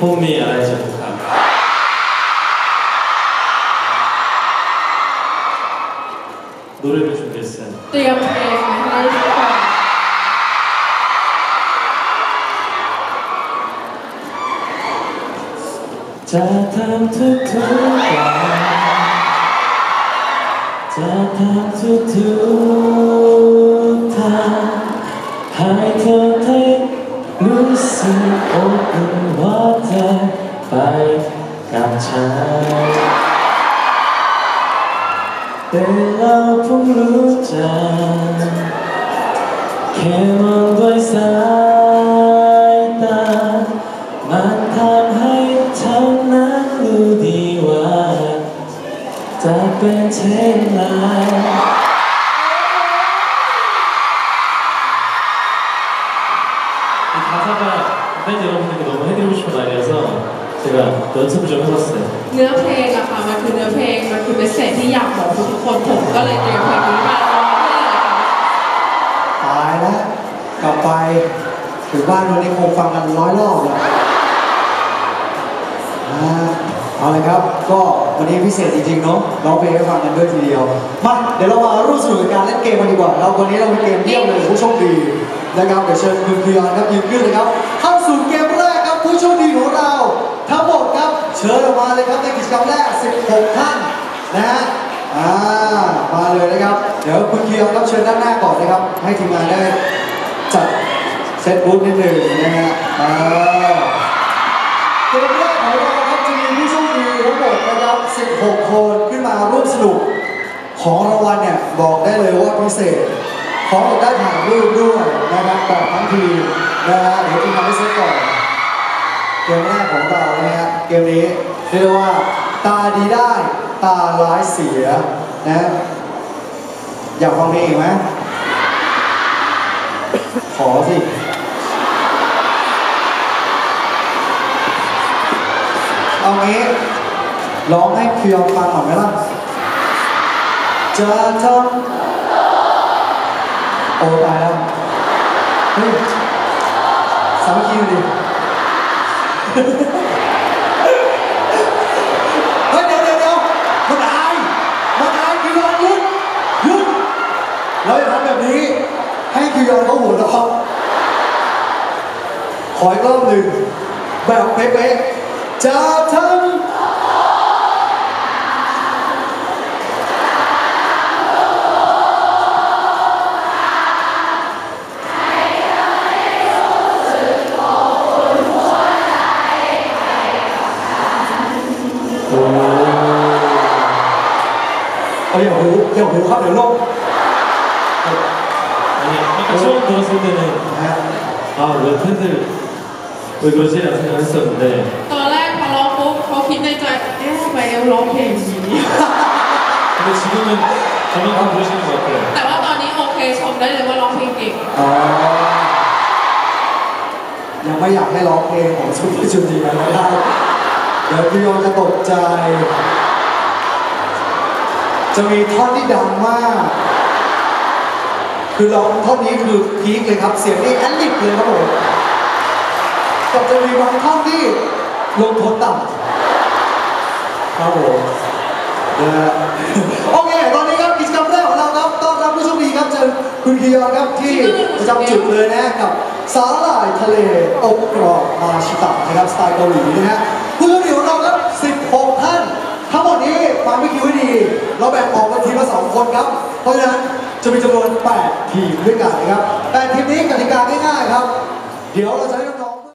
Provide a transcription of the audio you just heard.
홈이 아이즈 보카 노래를 준비했어요. 네, 옆에 아이즈 짜탐 투투타 자탐투투타. 하이터텍 루스 오픈. รู้จักแค่มองด้วยสายตา มันทำให้เท่านั้นรู้ดีว่า จะเป็นเช่นไร 이 가사가 밴드 여러분들께 너무 해드리고 싶은 말이어서 제가 연습을 좀 해봤어요. เนื้อเพลงอะค่ะมันคือเนื้อเพลงมันคือเมสเซจที่อยากบอกทุกคนผมก็เลยเตรียมเพลง ไปถึงบ้านวันนี้คงฟังกันร้อยรอบเลยอ่าเอาเลยครับ ก็วันนี้พิเศษจริงๆเนาะร้องเพลงให้ฟังกันด้วยทีเดียว มา เดี๋ยวเรามาร่วมสนุกกับการเล่นเกมกันดีกว่าเราวันนี้เรามีเกมเยี่ยมเลยผู้โชคดีนะครับเดี๋ยวเชิญคุณพิยอนครับยืนขึ้นเลยครับเข้าสู่เกมแรกครับผู้โชคดีของเราทั้งหมดครับเชิญออกมาเลยครับในกิจกรรมแรก 16 ท่านนะฮะมาเลยนะครับ เดี๋ยวคุณพิยอนครับเชิญด้านหน้าก่อนนะครับ ให้ทีมงานได้ เซตบูธนิดหนึ่งนะฮะอ่าเกมแรกของเราครับจะมีผู้โชคดีทั้งหมดนะครับ 16 คนขึ้นมาร่วมสนุก ของรางวัลเนี่ยบอกได้เลยว่าพิเศษ ของได้ถ่ายรูปด้วยนะครับแบบทั้งทีนะฮะเดี๋ยวทีมงานได้เซตก่อน เกมแรกของเรานะฮะเกมนี้เรียกว่าตาดีได้ตาร้ายเสียนะอยากฟังเพลงอีกไหมขอสิ เอางี้ ร้องให้เพียวฟังหน่อยไหมล่ะจะทำโอ้ตายแล้วเฮ้ยสามัคคีมาดิเฮ้ยเดี๋ยวเดี๋ยวเดี๋ยวมันอายมันอายคิวยอนหยุดหยุดเราอย่าทำแบบนี้ ให้คิวยอนเขาหัวเราะขออีกรอบหนึ่งแบบเป๊ะๆจะทำ อย่าหูอย่าหูครับเดี๋ยวลง 아니 아까 처음 들었을 때는 นะฮะ 아 왜 팬들 왜 그러지? 라는 생각을 했었는데 ตอนแรกพอร้องปุ๊บเขาคิดในใจเอ๊ะทำไมเอลร้องเพลงนี้ 근데 지금은 저만큼 부르시는 것 같아요 แต่ว่าตอนนี้โอเคชมได้เลยว่าร้องเพลงเก่ง อ๋อยังไม่อยากให้ร้องเพลงของชุดที่ชุดจีกันนะครับเดี๋ยวพี่โยจะตกใจ จะมีท่อนที่ดังมาก คือร้องท่อนนี้คือพีคเลยครับ เสียงนี่แอดลิบเลยครับผมกับจะมีบางท่อนที่ลงโทนต่ำครับผมนะฮะโอเค ตอนนี้ครับกิจกรรมแรกของเราครับต้อนรับผู้โชคดีครับเชิญคุณคิยอนครับที่ประจำจุดเลยนะกับสาหร่ายทะเลอบกรอบมาชิตะนะครับสไตล์เกาหลีนะฮะผู้โชคดีของเราครับ 16 ท่าน ทั้งหมดนี้ฟังไม่คิวให้ดี เราแบ่งออกเป็นทีมละสองคนครับ เพราะฉะนั้นจะมีจำนวน 8 ทีมด้วยกันนะครับ 8 ทีมนี้กติกาง่ายๆครับ เดี๋ยวเราจะให้น้อง